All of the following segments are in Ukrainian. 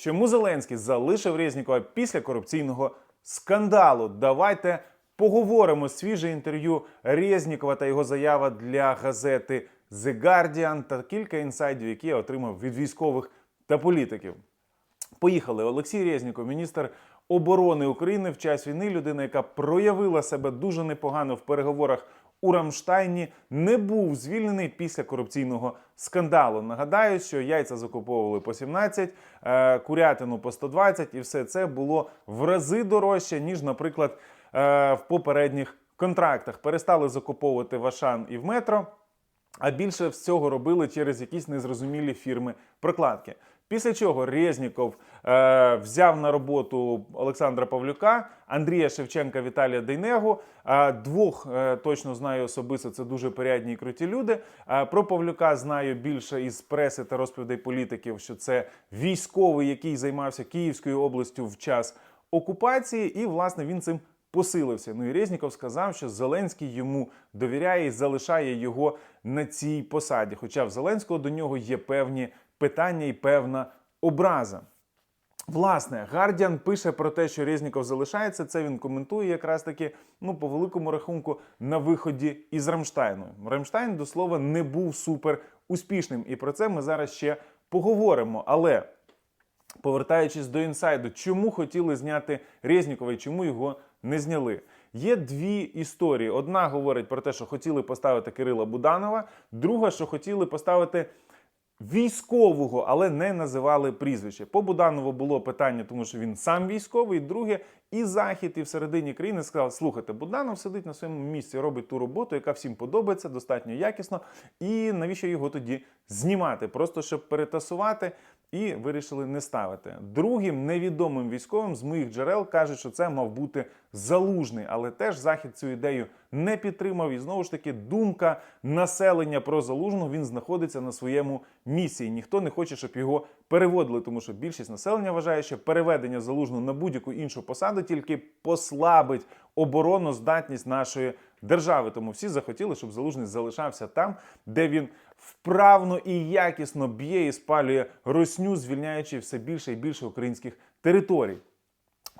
Чому Зеленський залишив Резнікова після корупційного скандалу? Давайте поговоримо свіже інтерв'ю Резнікова та його заява для газети The Guardian та кілька інсайдів, які я отримав від військових та політиків. Поїхали. Олексій Резніков, міністр оборони України в час війни. Людина, яка проявила себе дуже непогано в переговорах у Рамштайні, не був звільнений після корупційного скандалу. Нагадаю, що яйця закуповували по 17, е, курятину по 120, і все це було в рази дорожче ніж, наприклад, е, в попередніх контрактах. Перестали закуповувати в Ашан і в метро. А більше всього робили через якісь незрозумілі фірми прокладки. Після чого Резніков е, взяв на роботу Олександра Павлюка, Андрія Шевченка, Віталія Дейнегу. Е, двох е, точно знаю особисто. Це дуже порядні і круті люди. Е, про Павлюка знаю більше із преси та розповідей політиків, що це військовий, який займався Київською областю в час окупації, і власне він цим посилився. Ну і Резніков сказав, що Зеленський йому довіряє і залишає його на цій посаді. Хоча в Зеленського до нього є певні питання і певна образа. Власне, Гардіан пише про те, що Резніков залишається. Це він коментує якраз таки, ну, по великому рахунку, на виході із Рамштайну. Рамштайн, до слова, не був супер успішним. І про це ми зараз ще поговоримо. Але повертаючись до інсайду, чому хотіли зняти Резнікова і чому його не зняли? Є дві історії. Одна говорить про те, що хотіли поставити Кирила Буданова, друга, що хотіли поставити військового, але не називали прізвище. По Буданову було питання, тому що він сам військовий. Друге, і захід, і всередині країни сказав: слухайте, Буданов сидить на своєму місці, робить ту роботу, яка всім подобається, достатньо якісно. І навіщо його тоді знімати? Просто щоб перетасувати. І вирішили не ставити. Другим невідомим військовим з моїх джерел кажуть, що це мав бути залужний, але теж захід цю ідею не підтримав. І знову ж таки, думка населення про залужного він знаходиться на своєму місці. Ніхто не хоче, щоб його переводили, тому що більшість населення вважає, що переведення залужного на будь-яку іншу посаду тільки послабить обороноздатність нашої держави. Тому всі захотіли, щоб залужний залишався там, де він вправно і якісно б'є і спалює росню, звільняючи все більше і більше українських територій.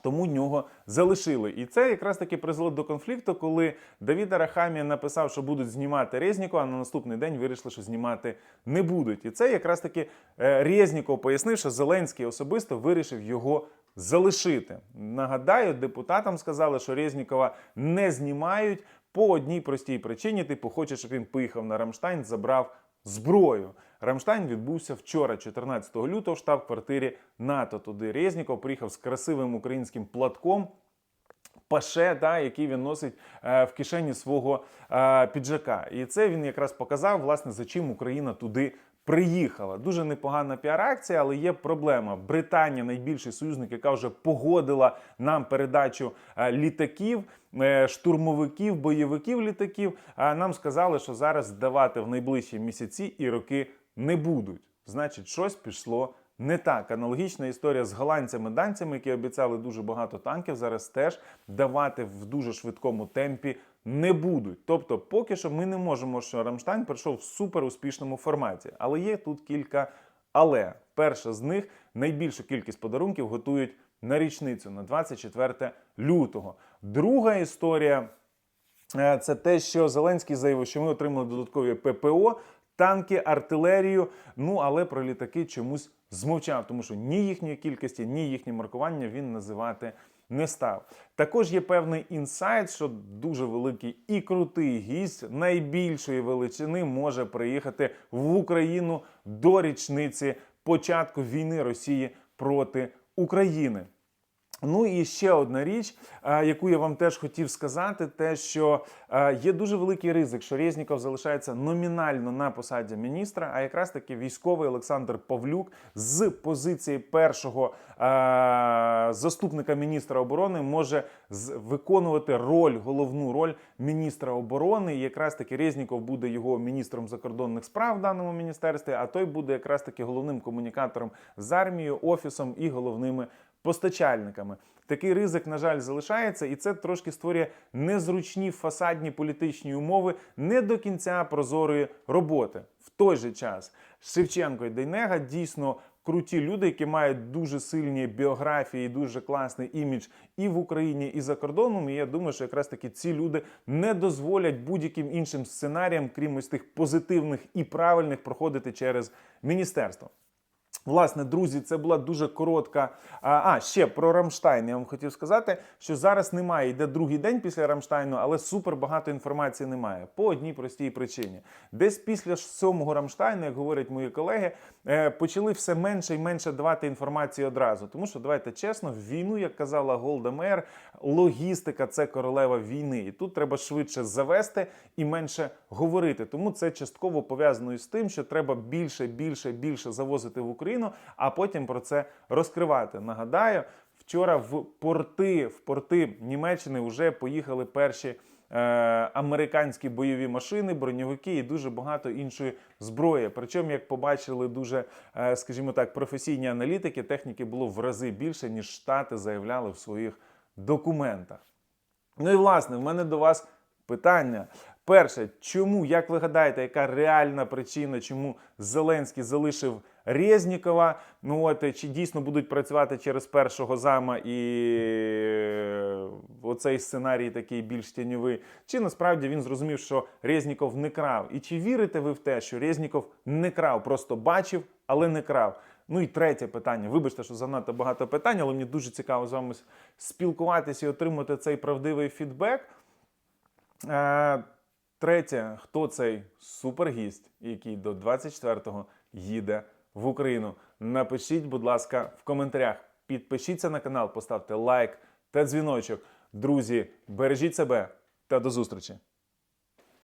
Тому нього залишили. І це якраз таки призвело до конфлікту, коли Давід Арахамія написав, що будуть знімати Резнікова, а на наступний день вирішили, що знімати не будуть. І це якраз таки е, Резніков пояснив, що Зеленський особисто вирішив його залишити. Нагадаю, депутатам сказали, що Резнікова не знімають по одній простій причині: типу, хоче, щоб він поїхав на Рамштайн, забрав зброю. Рамштайн відбувся вчора, 14 лютого, в штаб-квартирі НАТО. Туди Резніков приїхав з красивим українським платком. Паше, да, який він носить е, в кишені свого е, піджака. І це він якраз показав, власне, за чим Україна туди приїхала. Дуже непогана піар-акція, але є проблема. Британія, найбільший союзник, яка вже погодила нам передачу е, літаків, е, штурмовиків, бойовиків літаків. А нам сказали, що зараз здавати в найближчі місяці і роки не будуть. Значить, щось пішло. Не так аналогічна історія з голландцями-данцями, які обіцяли дуже багато танків, зараз теж давати в дуже швидкому темпі не будуть. Тобто, поки що ми не можемо, що Рамштайн пройшов в супер успішному форматі. Але є тут кілька але. Перша з них найбільшу кількість подарунків готують на річницю на 24 лютого. Друга історія. Е, Це те, що Зеленський заявив, що ми отримали додаткові ППО, танки, артилерію. Ну але про літаки чомусь змовчав, тому що ні їхньої кількості, ні їхнє маркування він називати не став. Також є певний інсайт, що дуже великий і крутий гість найбільшої величини може приїхати в Україну до річниці початку війни Росії проти України. Ну і ще одна річ, е, яку я вам теж хотів сказати, те, що е, є дуже великий ризик, що Резніков залишається номінально на посаді міністра, а якраз таки військовий Олександр Павлюк з позиції першого е, заступника міністра оборони може виконувати роль, головну роль міністра оборони. І якраз таки Резніков буде його міністром закордонних справ в даному міністерстві, а той буде якраз таки головним комунікатором з армією, офісом і головними постачальниками. Такий ризик, на жаль, залишається, і це трошки створює незручні фасадні політичні умови не до кінця прозорої роботи. В той же час Шевченко і Дейнега дійсно круті люди, які мають дуже сильні біографії, дуже класний імідж і в Україні, і за кордоном. І я думаю, що якраз таки ці люди не дозволять будь-яким іншим сценаріям, крім ось тих позитивних і правильних, проходити через міністерство. Власне, друзі, це була дуже коротка. А, ще про Рамштайн. Я вам хотів сказати, що зараз немає. Йде другий день після Рамштайну, але супер багато інформації немає. По одній простій причині. Десь після сьомого Рамштайну, як говорять мої колеги, е, почали все менше і менше давати інформації одразу. Тому що давайте чесно, в війну, як казала Голда Меєр, логістика це королева війни. І тут треба швидше завести і менше говорити. Тому це частково пов'язано із тим, що треба більше, більше, більше завозити в Україну, а потім про це розкривати. Нагадаю, вчора в порти, в порти Німеччини вже поїхали перші. е, Американські бойові машини, броньовики і дуже багато іншої зброї. Причому, як побачили дуже, е, скажімо так, професійні аналітики, техніки було в рази більше, ніж Штати заявляли в своїх документах. Ну і власне, в мене до вас питання. Перше, чому, як ви гадаєте, яка реальна причина, чому Зеленський залишив Резнікова? Ну от чи дійсно будуть працювати через першого зама і е, оцей сценарій такий більш тіньовий? Чи насправді він зрозумів, що Резніков не крав? І чи вірите ви в те, що Резніков не крав, просто бачив, але не крав? Ну і третє питання. Вибачте, що занадто багато питань, але мені дуже цікаво з вами спілкуватися і отримати цей правдивий фідбек. Е, Третє, хто цей супергість, який до 24-го їде в Україну? Напишіть, будь ласка, в коментарях. Підпишіться на канал, поставте лайк та дзвіночок. Друзі, бережіть себе та до зустрічі!